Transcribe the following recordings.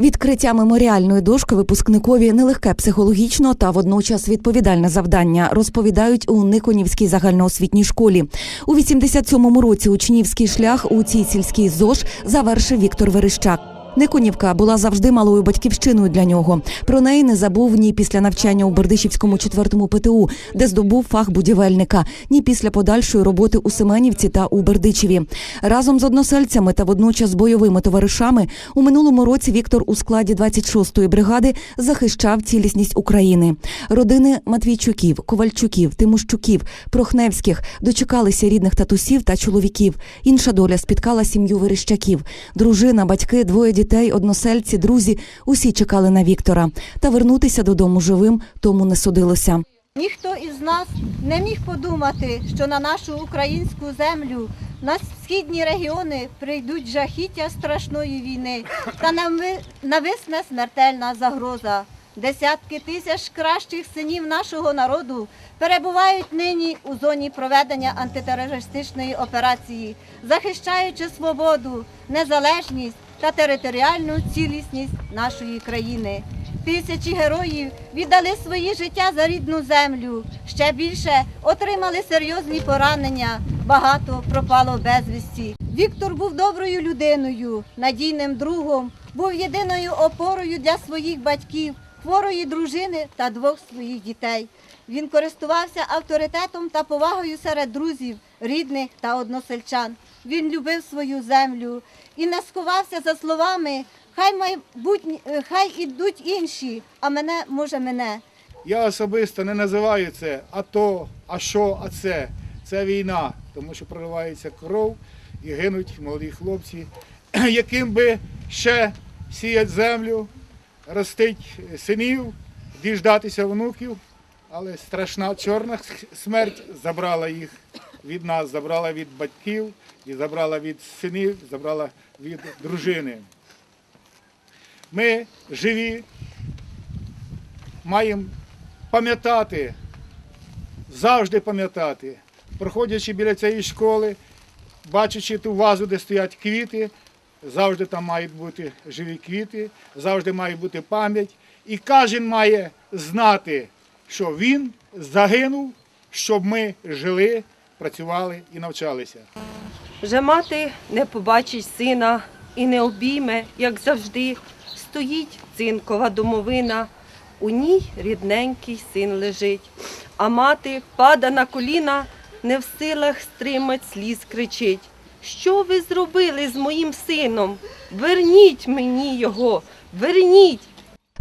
Відкриття меморіальної дошки випускникові нелегке психологічно та водночас відповідальне завдання, розповідають у Никонівській загальноосвітній школі. У 87-му році учнівський шлях у цій сільській ЗОЖ завершив Віктор Верещак. Никонівка була завжди малою батьківщиною для нього. Про неї не забув ні після навчання у Бердичівському четвертому ПТУ, де здобув фах будівельника, ні після подальшої роботи у Семенівці та у Бердичеві. Разом з односельцями та водночас бойовими товаришами у минулому році Віктор у складі 26-ї бригади захищав цілісність України. Родини Матвійчуків, Ковальчуків, Тимощуків, Прохневських дочекалися рідних татусів та чоловіків. Інша доля спіткала сім'ю Верещаків. Дружина, батьки, двоє дітей, односельці, друзі усі чекали на Віктора. Та вернутися додому живим тому не судилося. Ніхто із нас не міг подумати, що на нашу українську землю, на східні регіони прийдуть жахіття страшної війни та нави- нависне смертельна загроза. Десятки тисяч кращих синів нашого народу перебувають нині у зоні проведення антитерористичної операції, захищаючи свободу, незалежність та територіальну цілісність нашої країни. Тисячі героїв віддали свої життя за рідну землю. Ще більше отримали серйозні поранення. Багато пропало безвісті. Віктор був доброю людиною, надійним другом, був єдиною опорою для своїх батьків, хворої дружини та двох своїх дітей. Він користувався авторитетом та повагою серед друзів, рідних та односельчан. Він любив свою землю і не сховався за словами Хай майбутні, е, хай ідуть інші, а мене може мене. Я особисто не називаю це а то, а що, а це. Це війна, тому що проливається кров і гинуть молоді хлопці, яким би ще сіять землю, ростить синів, діждатися внуків, але страшна чорна смерть забрала їх від нас, забрала від батьків, і забрала від синів, забрала від дружини. Ми живі, маємо пам'ятати, завжди пам'ятати, проходячи біля цієї школи, бачачи ту вазу, де стоять квіти, завжди там мають бути живі квіти, завжди має бути пам'ять. І кожен має знати, що він загинув, щоб ми жили, працювали і навчалися. Вже мати не побачить сина і не обійме, як завжди. Стоїть цинкова домовина, у ній рідненький син лежить, а мати пада на коліна, не в силах стримать сліз кричить. Що ви зробили з моїм сином? Верніть мені його, верніть.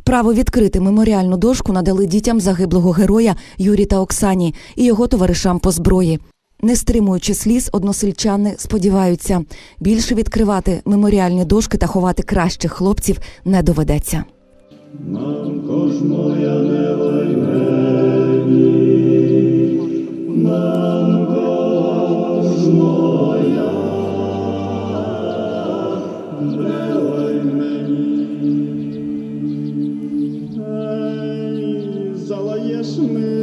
Право відкрити меморіальну дошку надали дітям загиблого героя Юрі та Оксані і його товаришам по зброї. Не стримуючи сліз, односельчани сподіваються, більше відкривати меморіальні дошки та ховати кращих хлопців не доведеться. Мамко ж не войни, yes, ma'am.